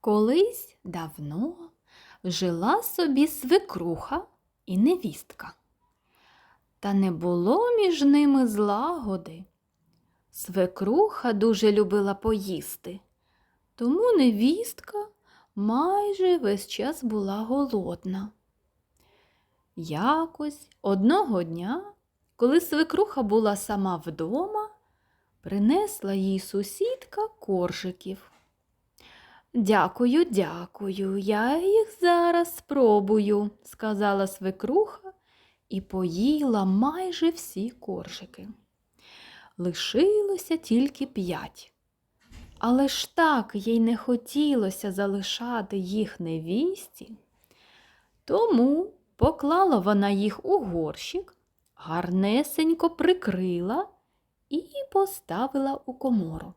Колись давно жила собі свекруха і невістка. Та не було між ними злагоди. Свекруха дуже любила поїсти, тому невістка майже весь час була голодна. Якось одного дня, коли свекруха була сама вдома, принесла їй сусідка коржиків. Дякую, дякую, я їх зараз спробую, сказала свекруха і поїла майже всі коржики. Лишилося тільки п'ять. Але ж так їй не хотілося залишати їх невісті. Тому поклала вона їх у горщик, гарнесенько прикрила і поставила у комору.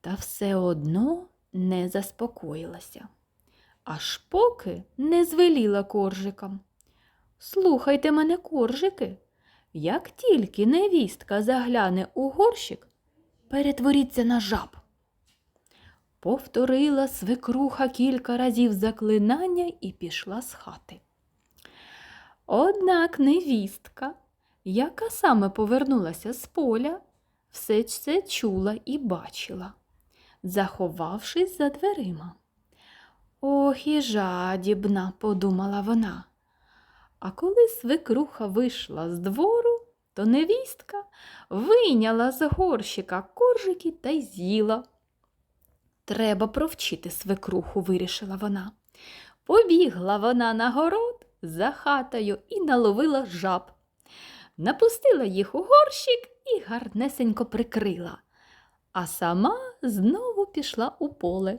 Та все одно не заспокоїлася, аж поки не звеліла коржикам. Слухайте мене, коржики, як тільки невістка загляне у горщик, перетворіться на жаб. Повторила свекруха кілька разів заклинання і пішла з хати. Однак невістка, яка саме повернулася з поля, все це чула і бачила, заховавшись за дверима. Ох і жадібна, подумала вона. А коли свекруха вийшла з двору, то невістка вийняла з горщика коржики та й з'їла. Треба провчити свекруху, вирішила вона. Побігла вона на город за хатою і наловила жаб. Напустила їх у горщик і гарнесенько прикрила, а сама знову пішла у поле.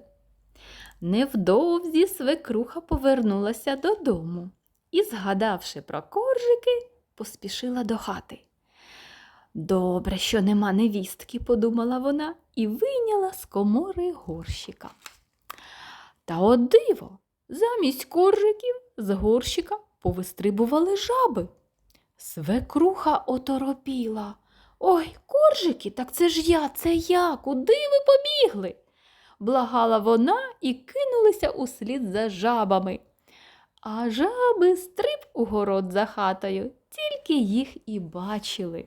Невдовзі свекруха повернулася додому і, згадавши про коржики, поспішила до хати. Добре, що нема невістки, подумала вона і вийняла з комори горщика. Та от диво, замість коржиків з горщика повистрибували жаби. Свекруха оторопіла. Ой, коржики, так це ж я, це я, куди ви побігли? Благала вона і кинулися услід за жабами. А жаби стриб у город за хатою, тільки їх і бачили.